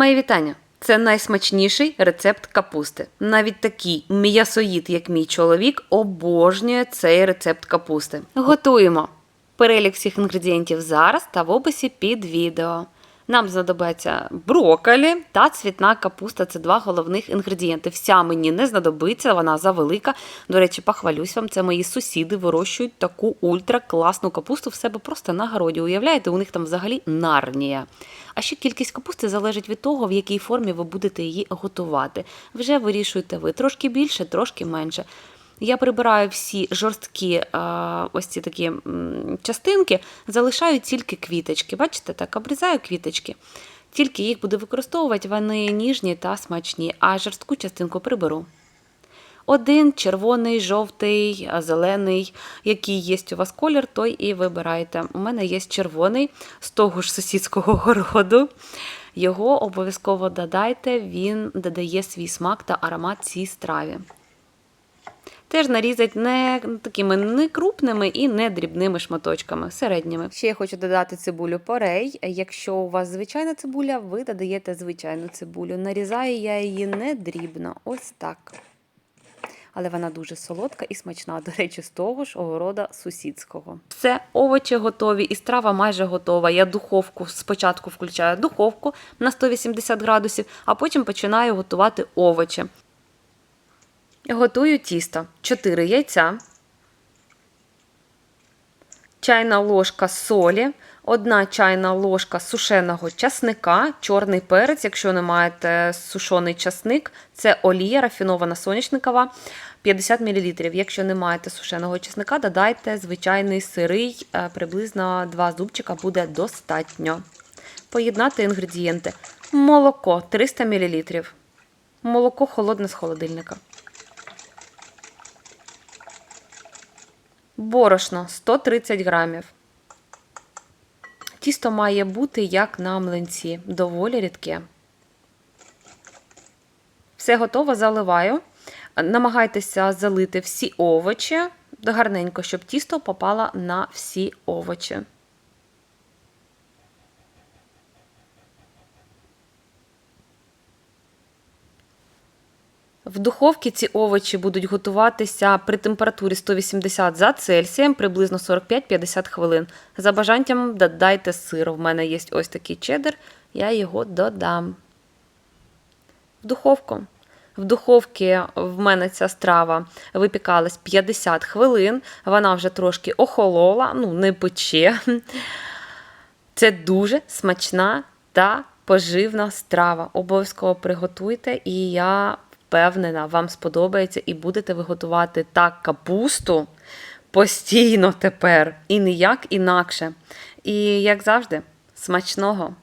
Мої вітання! Це найсмачніший рецепт капусти. Навіть такий м'ясоїд, як мій чоловік, обожнює цей рецепт капусти. Готуємо. Перелік всіх інгредієнтів зараз та в описі під відео. Нам знадобиться брокколі та цвітна капуста це два головних інгредієнти. Вся мені не знадобиться, вона завелика. До речі, похвалюсь вам, це мої сусіди вирощують таку ультракласну капусту в себе просто на городі. Уявляєте, у них там взагалі нарнія. А ще кількість капусти залежить від того, в якій формі ви будете її готувати. Вже вирішуєте ви трошки більше, трошки менше. Я прибираю всі жорсткі е, ось ці такі частинки, залишаю тільки квіточки. Бачите, так, обрізаю квіточки. Тільки їх буду використовувати, вони ніжні та смачні, а жорстку частинку приберу. Один червоний, жовтий, зелений, який є у вас колір, той і вибирайте. У мене є червоний з того ж сусідського городу. Його обов'язково додайте, він додає свій смак та аромат цій страві. Теж нарізати не такими не крупними і не дрібними шматочками, середніми. Ще я хочу додати цибулю порей. Якщо у вас звичайна цибуля, ви додаєте звичайну цибулю. Нарізаю я її не дрібно, ось так. Але вона дуже солодка і смачна, до речі, з того ж огорода сусідського. Все, овочі готові, і страва майже готова. Я духовку спочатку включаю духовку на 180 градусів, а потім починаю готувати овочі. Готую тісто. 4 яйця, чайна ложка солі, 1 чайна ложка сушеного часника, чорний перець, якщо не маєте сушений часник, це олія рафінована соняшникова 50 мл. Якщо не маєте сушеного часника, додайте звичайний сирий, е, приблизно 2 зубчика буде достатньо. Поєднати інгредієнти. Молоко 300 мл. Молоко холодне з холодильника. Борошно 130 грамів. Тісто має бути як на млинці, доволі рідке. Все готово, заливаю. Намагайтеся залити всі овочі гарненько, щоб тісто попало на всі овочі. В духовці ці овочі будуть готуватися при температурі 180 за Цельсієм приблизно 45-50 хвилин. За бажанням додайте сир. В мене є ось такий чеддер, я його додам. В духовку. В духовці в мене ця страва випікалась 50 хвилин, вона вже трошки охолола, ну, не пече. Це дуже смачна та поживна страва. Обов'язково приготуйте, і я впевнена, вам сподобається і будете ви готувати так капусту постійно тепер і ніяк інакше. І як завжди, смачного!